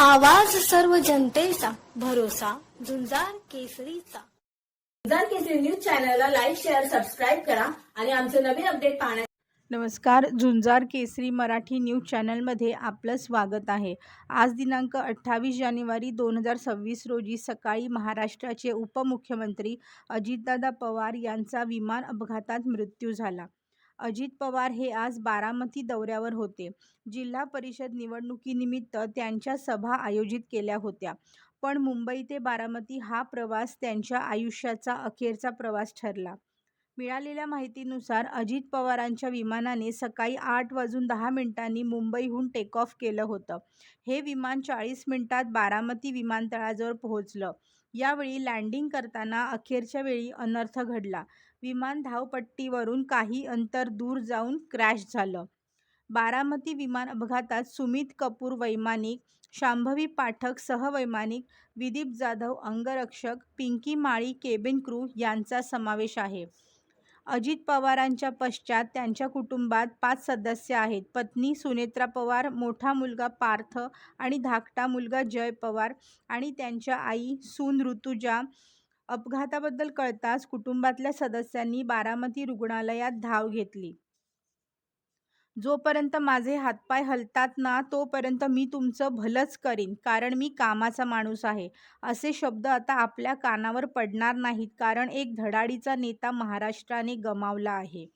आवाज सर्व जनतेचा भरोसा. झुंजार केसरीचा. झुंजार केसरी न्यूज चॅनलला लाईक शेअर सबस्क्राईब करा आणि आमचे नवीन अपडेट पाहण्यासाठी नमस्कार. झुंजार केसरी मराठी न्यूज चॅनलमध्ये आपलं स्वागत आहे. आज दिनांक अठ्ठावीस जानेवारी दोन हजार सव्वीस रोजी सकाळी महाराष्ट्राचे उपमुख्यमंत्री अजितदादा पवार यांचा विमान अपघातात मृत्यू झाला. अजित पवार हे आज बारामती दौऱ्यावर होते. जिल्हा परिषद निवडणुकीनिमित्त त्यांच्या सभा आयोजित केल्या होत्या. पण मुंबई ते बारामती हा प्रवास त्यांच्या आयुष्याचा अखेरचा प्रवास ठरला. मिळालेल्या माहितीनुसार अजित पवारांच्या विमानाने सकाळी आठ वाजून दहा मिनिटांनी मुंबईहून टेक ऑफ केलं होतं. हे विमान चाळीस मिनिटात बारामती विमानतळाजवळ पोहोचलं. यावेळी लँडिंग करताना अखेरच्या वेळी अनर्थ घडला. विमान धावपट्टीवरून काही अंतर दूर जाऊन क्रॅश झालं. बारामती विमान अपघातात सुमित कपूर वैमानिक शांभवी पाठक सहवैमानिक विदीप जाधव अंगरक्षक पिंकी माळी केबिन क्रू यांचा समावेश आहे. अजित पवारांच्या पश्चात त्यांच्या कुटुंबात पाच सदस्य आहेत. पत्नी सुनेत्रा पवार मोठा मुलगा पार्थ आणि धाकटा मुलगा जय पवार आणि त्यांच्या आई सून ऋतुजा अपघाताबद्दल कळताच कुटुंबातल्या सदस्यांनी बारामती रुग्णालयात धाव घेतली. जोपर्यंत माझे हातपाय हलतात ना तोपर्यंत मी तुमचं भलंच करीन कारण मी कामाचा माणूस आहे. असे शब्द आता आपल्या कानावर पडणार नाहीत कारण एक धडाडीचा नेता महाराष्ट्राने गमावला आहे.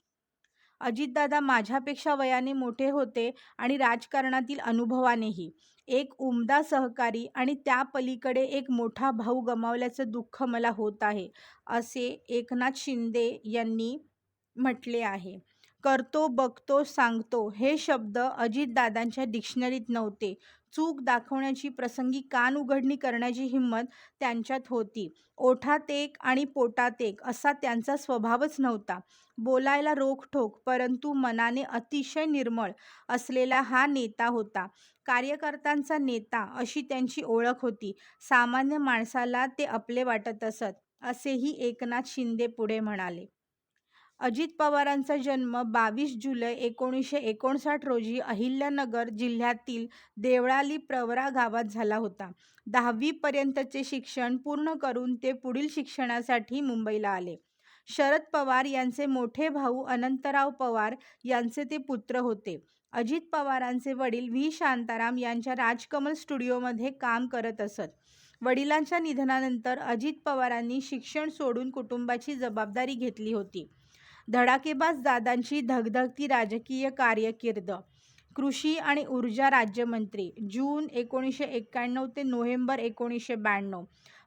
अजितदादा माझ्यापेक्षा वयाने मोठे होते आणि राजकारणातील अनुभवानेही. एक उमदा सहकारी आणि त्या पलीकडे एक मोठा भाऊ गमावल्याचं दुःख मला होत आहे असे एकनाथ शिंदे यांनी म्हटले आहे. करतो बघतो सांगतो हे शब्द अजितदादांच्या डिक्शनरीत नव्हते. चूक दाखवण्याची प्रसंगी कान उघडणी करण्याची हिंमत त्यांच्यात होती. ओठात एक आणि पोटात एक असा त्यांचा स्वभावच नव्हता. बोलायला रोखठोक परंतु मनाने अतिशय निर्मळ असलेला हा नेता होता. कार्यकर्त्यांचा नेता अशी त्यांची ओळख होती. सामान्य माणसाला ते आपले वाटत असत असेही एकनाथ शिंदे पुढे म्हणाले. अजित पवारांचा जन्म बावीस जुलै एकोणीसशे एकोणसाठ रोजी अहिल्यानगर जिल्ह्यातील देवळाली प्रवरा गावात झाला होता. दहावीपर्यंतचे शिक्षण पूर्ण करून ते पुढील शिक्षणासाठी मुंबईला आले. शरद पवार यांचे मोठे भाऊ अनंतराव पवार यांचे ते पुत्र होते. अजित पवारांचे वडील व्ही. शांताराम यांच्या राजकमल स्टुडिओमध्ये काम करत असत. वडिलांच्या निधनानंतर अजित पवारांनी शिक्षण सोडून कुटुंबाची जबाबदारी घेतली होती. धडाकेबाज दादांची धगधगती राजकीय कार्यकिर्द. कृषी आणि ऊर्जा राज्यमंत्री जून एकोणीसशे एक्क्याण्णव ते नोव्हेंबर एकोणीसशे ब्याण्णव.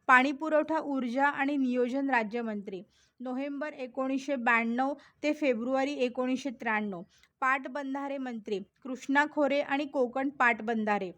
पाणीपुरवठा ऊर्जा आणि नियोजन राज्यमंत्री नोव्हेंबर एकोणीसशे ब्याण्णव ते फेब्रुवारी एकोणीसशे त्र्याण्णव. पाटबंधारे मंत्री कृष्णा खोरे आणि कोकण पाटबंधारे.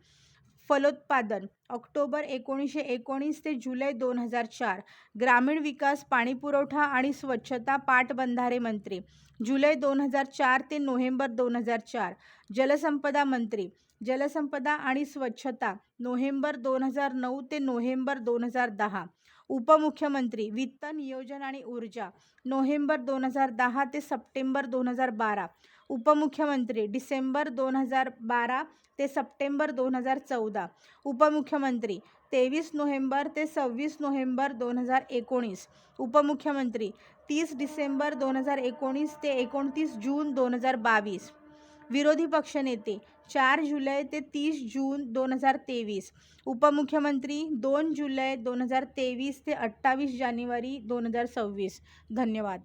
फलोत्पादन ऑक्टोबर एकोणीसशे एकोणीस ते जुलै दोन हजार चार. ग्रामीण विकास पाणीपुरवठा आणि स्वच्छता पाटबंधारे मंत्री. जुलै दोन हजार चार ते नोव्हेंबर दोन हजार चार. जलसंपदा मंत्री. जलसंपदा आणि स्वच्छता नोव्हेंबर दोन हजार नऊ ते नोव्हेंबर दोन हजार दहा. उपमुख्यमंत्री वित्त नियोजन आणि ऊर्जा नोव्हेंबर दोन हजार दहा ते सप्टेंबर दोन हजार बारा. उपमुख्यमंत्री डिसेंबर दोन हजार बारा ते सप्टेंबर दोन हजार चौदा. उपमुख्यमंत्री तेवीस नोव्हेंबर ते सव्वीस नोव्हेंबर दोन हजार एकोणीस. उपमुख्यमंत्री तीस डिसेंबर दोन हजार एकोणीस ते एकोणतीस जून दोन हजार बावीस. विरोधी पक्षनेते. चार जुलै ते तीस जून दोन हजार तेवीस. उपमुख्यमंत्री दोन जुलै दोन हजार तेवीस ते अठ्ठावीस जानेवारी दोन हजार सव्वीस. धन्यवाद.